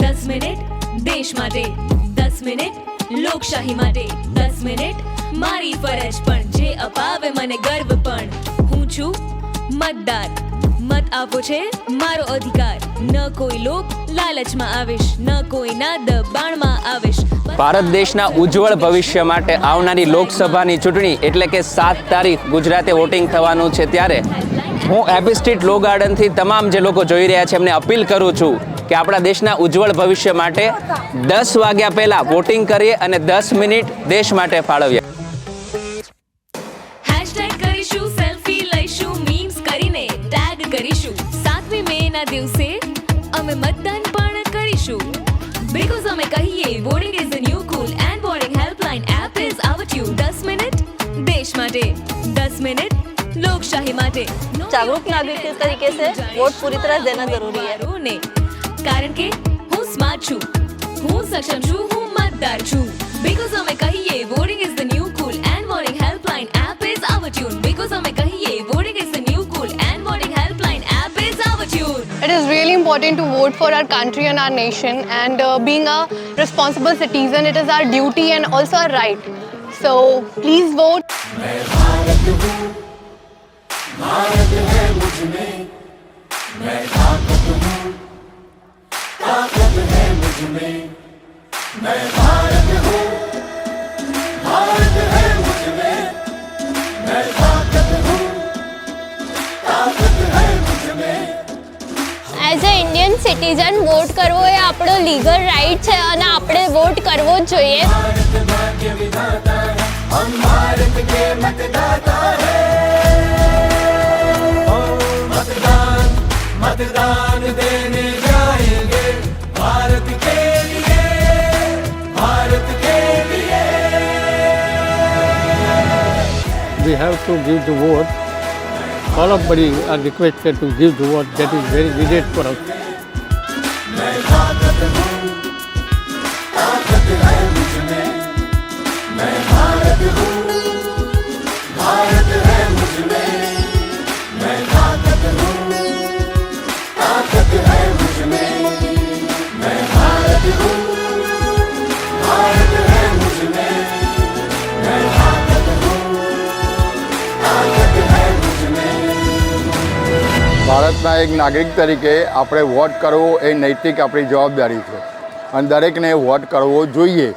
દસ મિનિટ દેશ માટે, દસ મિનિટ લોકશાહી માટે, દસ મિનિટ મારી ફરજ પણ, જે અપાવે મને ગર્વ પણ. હું છું મતદાર. મત આપો છે મારો અધિકાર. ન કોઈ લોક લાલચમાં આવીશ, ન કોઈના દબાણમાં આવીશ. ભારત દેશના ઉજ્જવળ ભવિષ્ય માટે આવનારી લોકસભાની ચૂંટણી એટલે કે સાત તારીખ ગુજરાતે વોટિંગ થવાનું છે ત્યારે હું એપી સ્ટ્રીટ લો ગાર્ડનથી તમામ જે લોકો જોઈ રહ્યા છે, એમને અપીલ કરું છું કે આપણા દેશના ઉજ્જવળ ભવિષ્ય માટે દસ વાગ્યા પહેલાં વોટિંગ કરીએ અને દસ મિનિટ દેશ માટે ફાળવીએ. દિવસે અમે મતદાન પણ કરીશું. બિકોઝ અમે કહીએ voting is the new cool જાગૃત નાગરિક તરીકે છે વોટ પૂરી તરહ દેના જરૂરી હે કારણ કે હું સ્માર્ટ છું હું સક્ષમ છું હું મતદાર છું બીકોઝ અમે કહીએ voting is the new cool and morning helpline app is our tune because અમે કહીએ voting is the new cool and morning helpline app is our tune It is really important to vote for our country and our nation and uh, being a responsible citizen it is our duty and also our right. So please vote. As a Indian citizen vote કરવો એ આપણો legal right છે અને આપણે vote કરવો જ જોઈએ we have to give the vote. All of body are requested to give the vote. That is very needed for us. ભારતના એક નાગરિક તરીકે આપણે વોટ કરવો એ નૈતિક આપણી જવાબદારી છે. અને દરેકને વોટ કરવો જોઈએ.